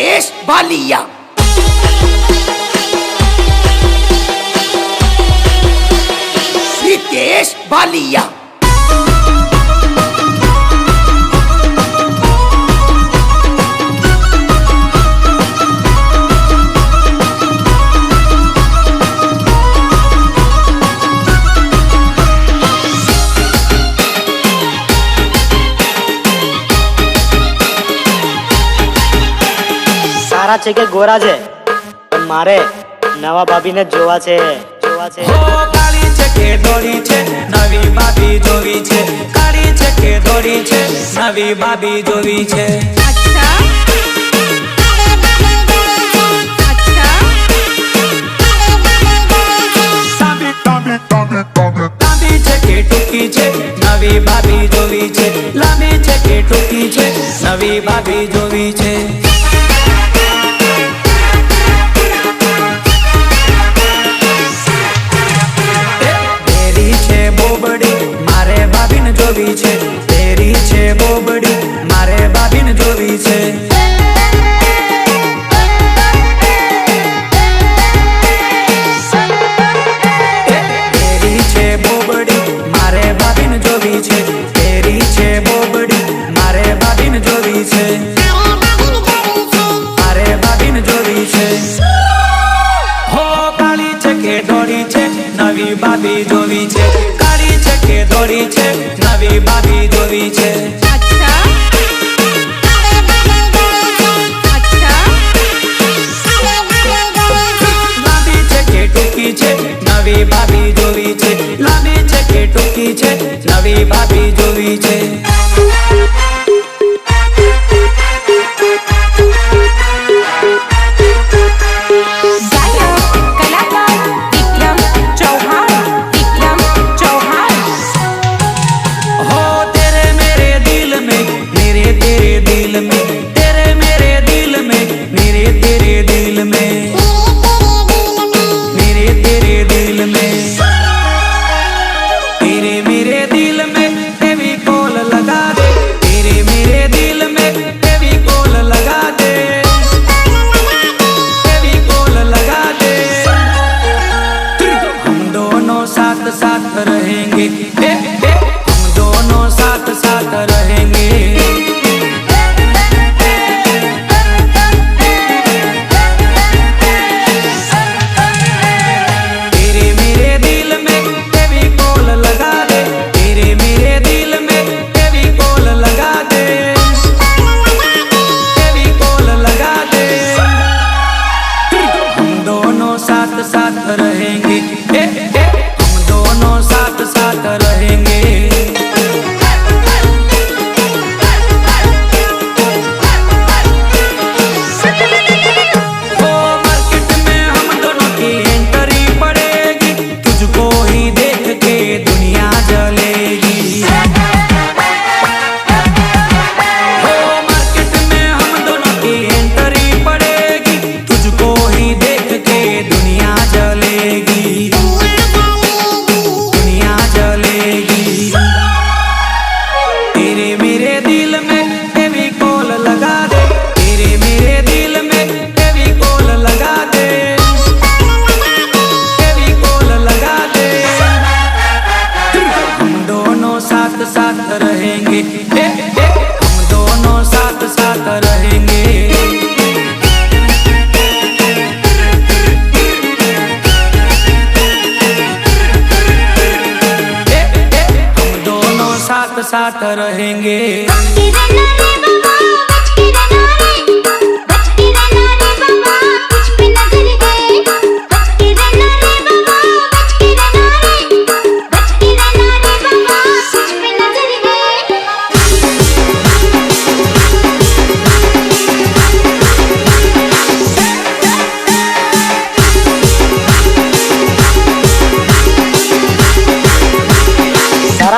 es valía. Sí que es valía. કારા છે કે ગોરા છે? મારે નવા ભાભીને જોવા જોવા છે. કાળી નવી ભાભી જોવી છે. છે નવી ભાભી જોવી છે. લાંબી છે કે ટૂંકી છે નવી ભાભી જોવી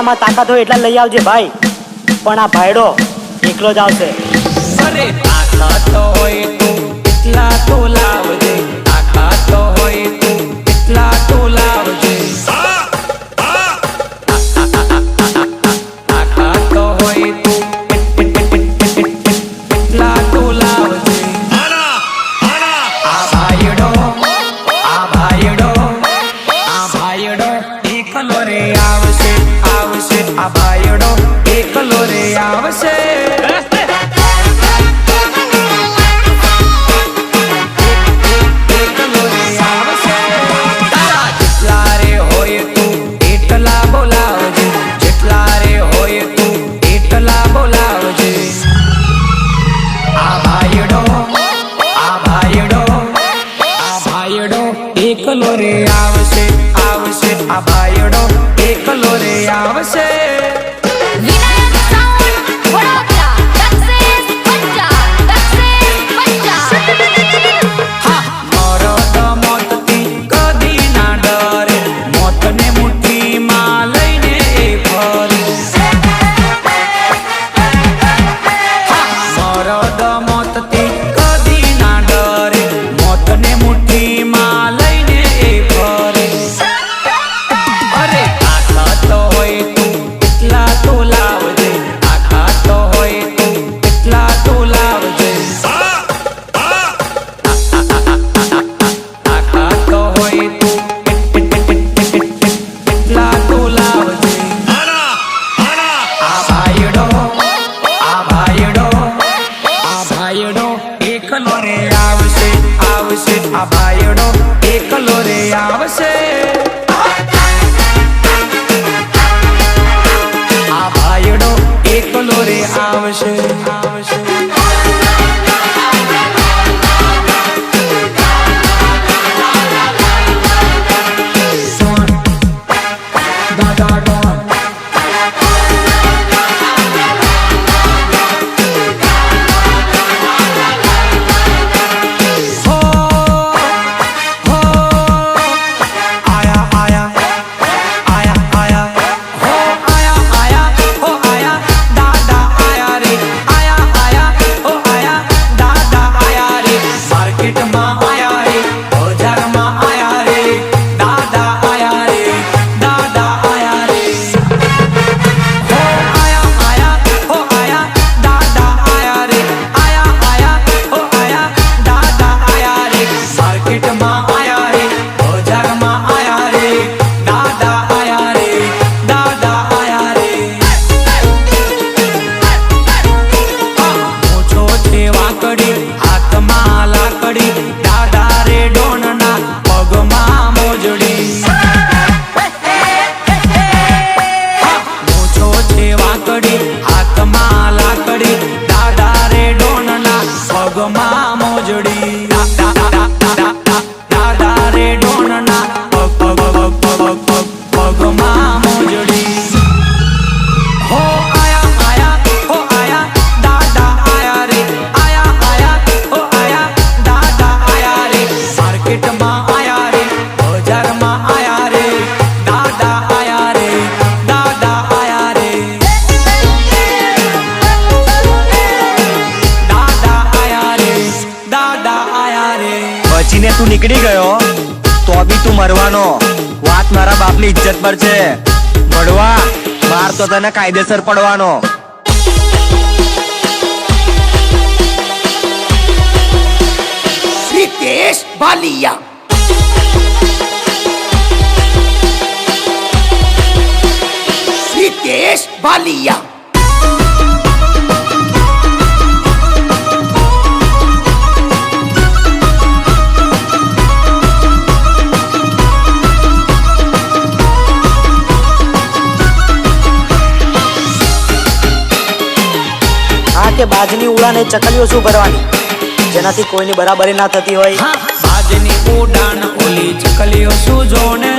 તમારામાં તાકાત હોય એટલા લઈ આવજે ભાઈ. પણ આ ભાઈડો એકલો જ આવશે. અરે તાકાત હોય તો એટલા તો લાવ você. say બાપની ઇજ્જત પર છે. ભડવા માર તો તને કાયદેસર પડવાનો. રીતેશ બાલિયા રીતેશ બાલિયા કે બાજની ઉડાને ચકલીઓ શું ભરવાની? જેનાથી કોઈની બરાબરી ના થતી હોય. બાજની ઉડાન ઓલી ચકલીઓ શું જોને?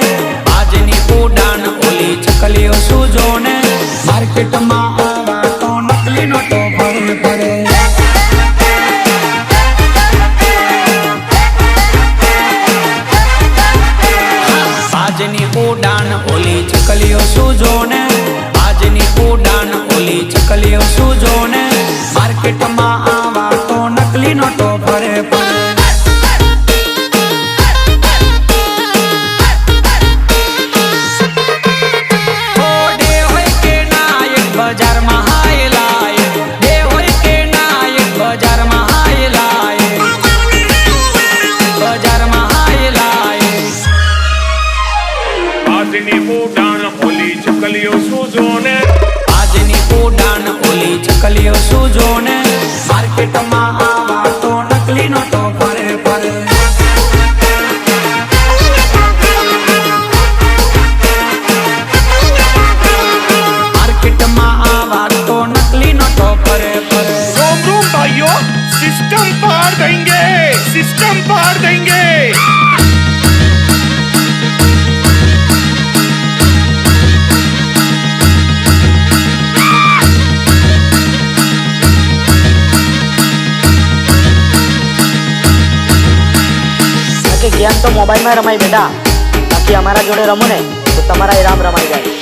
બાજની ઉડાન ઓલી ચકલીઓ શું જોને? માર્કેટમાં આવા તો નકલીનો તો ભરું પડે. આજની ઓલી ચકલીઓ શું આજની ઉડાન ઓલી ચકલીઓ શું જોને? માર્કેટમાં આવા તો નકલી નોટો ભરે સૂજો ને માર્કેટમાં રમાય બેટા. બાકી અમારા જોડે રમો ને તો તમારા રામ રમાઈ જાય.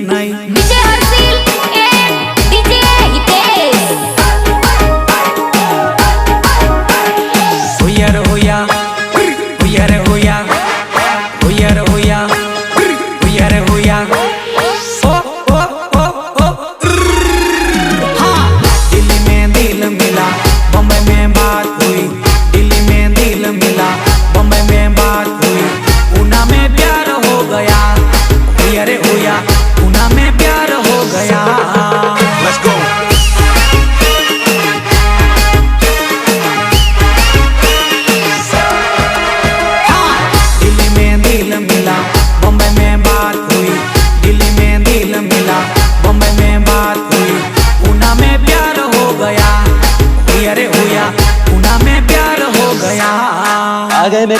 night. night. night.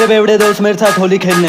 मेरे बेवड़े दोस्त मेरे साथ होली खेलने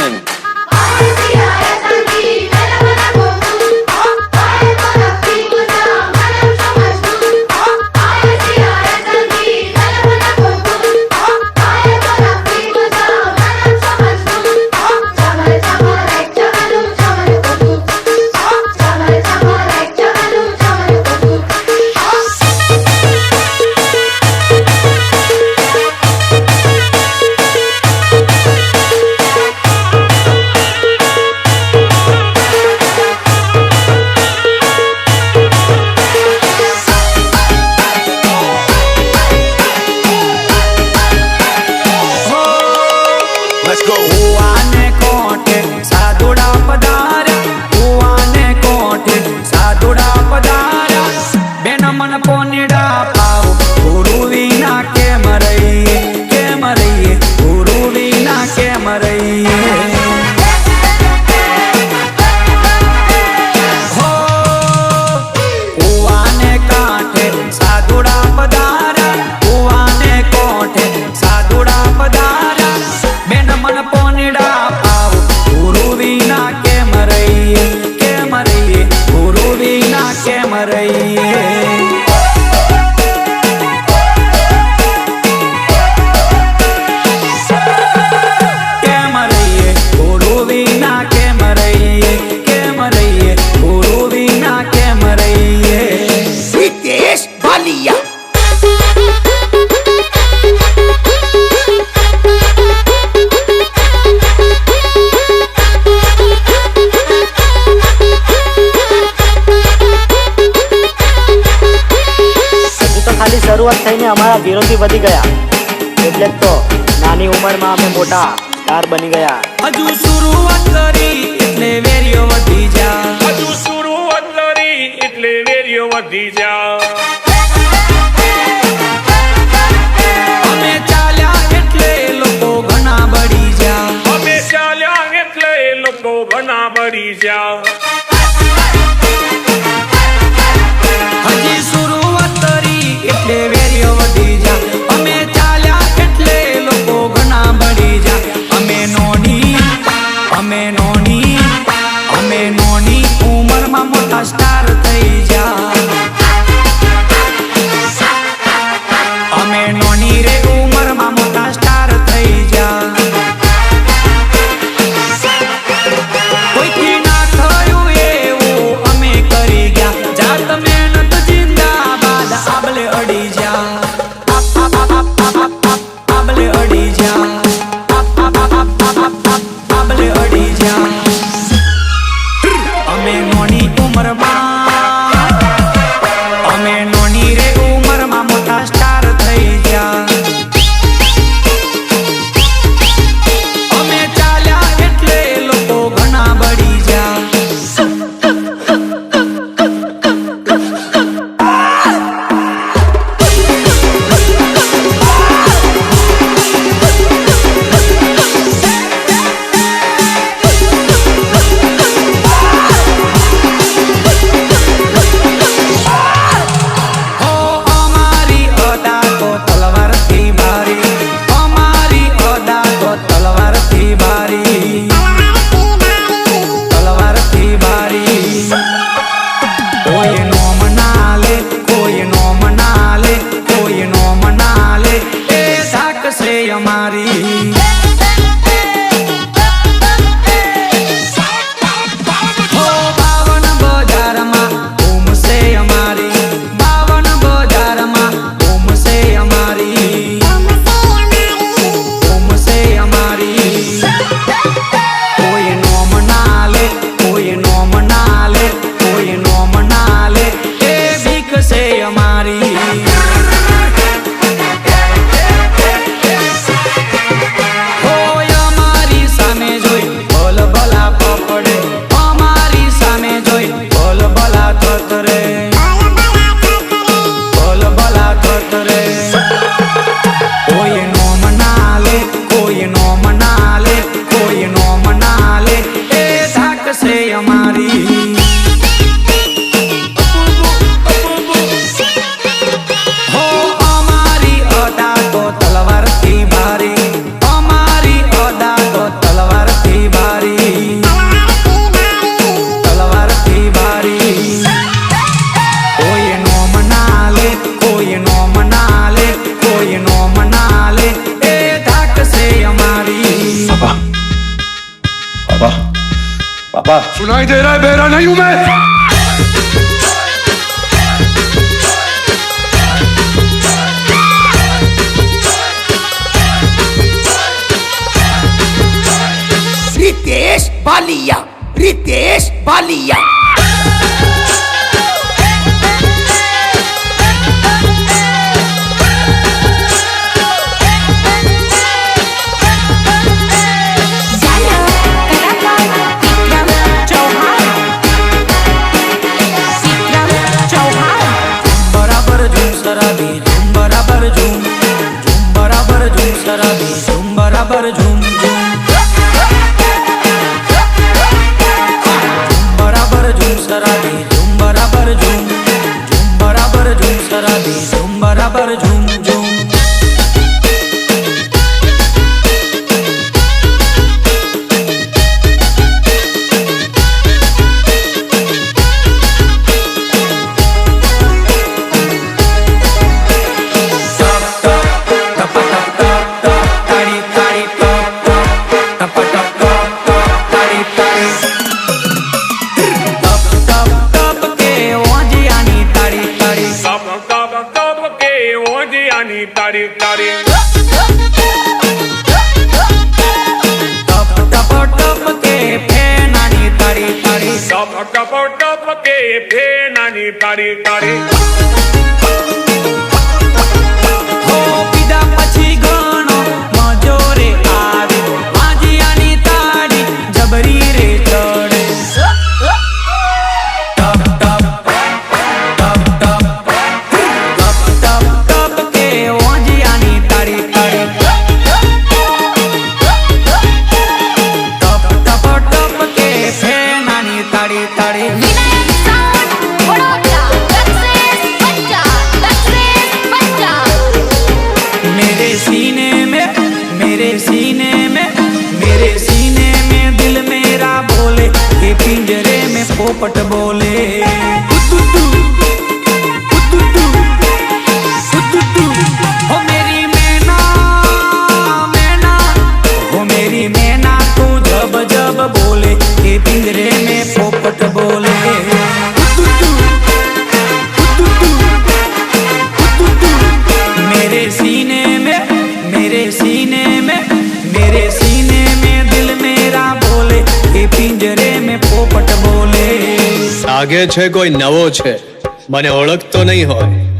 શરૂઆત થઈને અમારા ઝીરોથી વધી ગયા. એટલે તો નાની ઉંમરમાં અમે મોટા સ્ટાર બની ગયા. હજુ શરૂઆત કરી એટલે વેરીઓ વધી જા. હજુ શરૂઆત કરી એટલે વેરિયો વધી જા. અમે ચાલ્યા લોકો ઘણા બળી જા. અમે ચાલ્યા એટલે લોકો ઘણા બળી જા. ફેનાની તારી પોપટ બોલે લાગે છે કોઈ નવો છે. મને ઓળખતો નહીં હોય.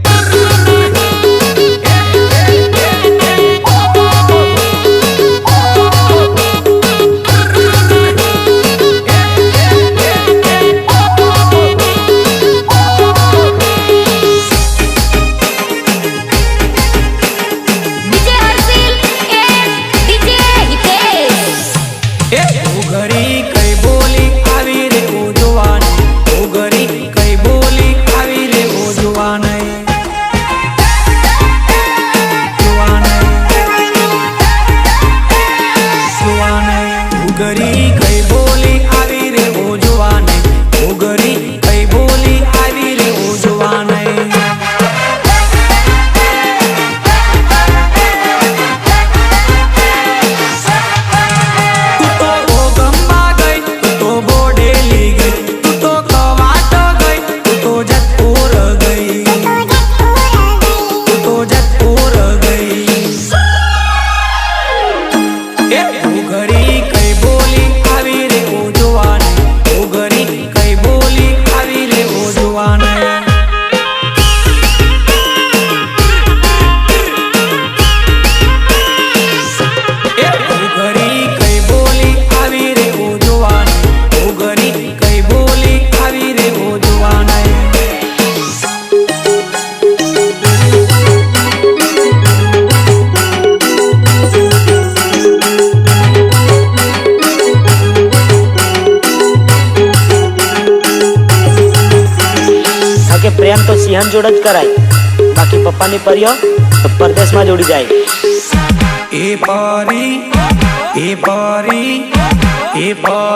જોડે જ કરાય. બાકી પપ્પાની પરિયો પરદેશમાં જોડી જાય. એ પારી, એ પરી, એ પારી.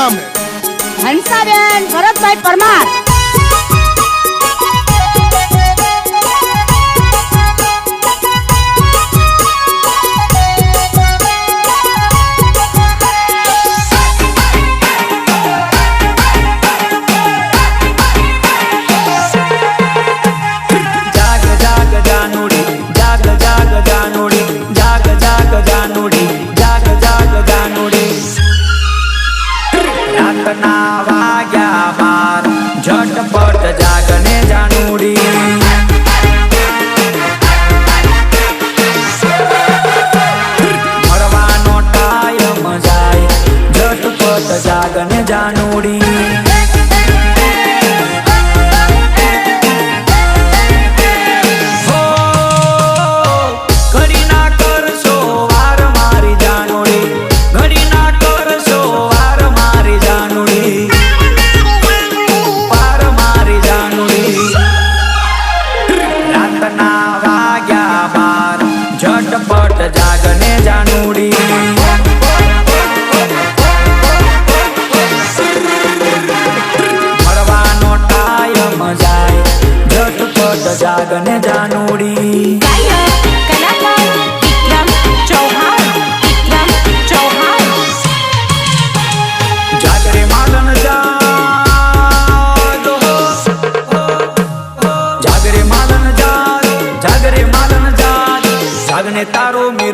નામ. હંસાબેન ભરતભાઈ પરમાર.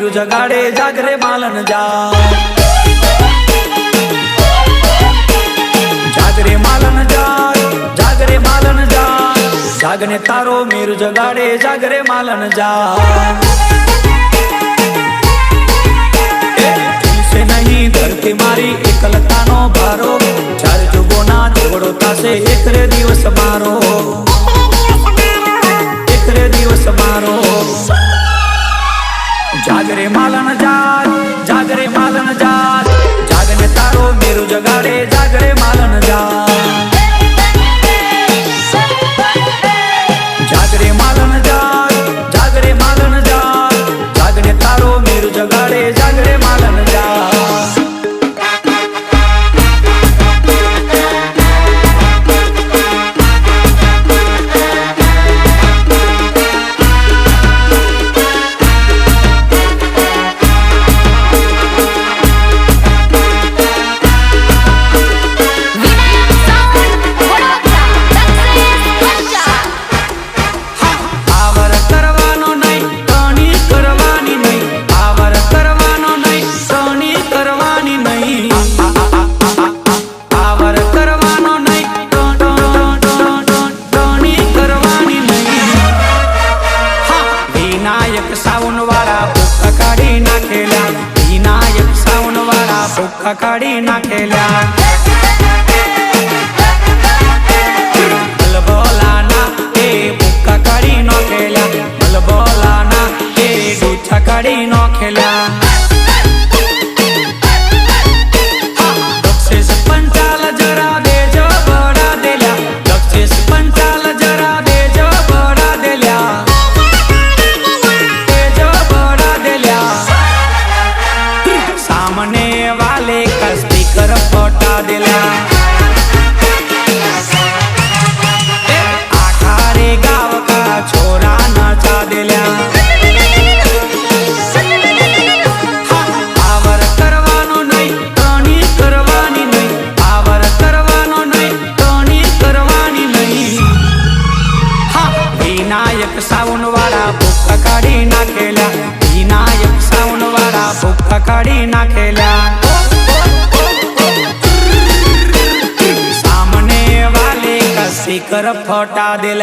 દીકરીયું જગાડે જાગરે માલન જા. જાગરે માલન, જા. જાગરે માલન, જા. જાગને તારો મીર જગાડે જાગરે માલન, જા. નહીં, ધરતી મારી એકલતાનો ભારો. ચાર જુગોના જોડો તાસે એકરે દિવસ મારો. એકરે દિવસ મારો. જાગરે માલન જાગ જાગરે માલન જાગ જાગને તારો મેરું જગાડે જાગરે માલન જાગ ফটা দিল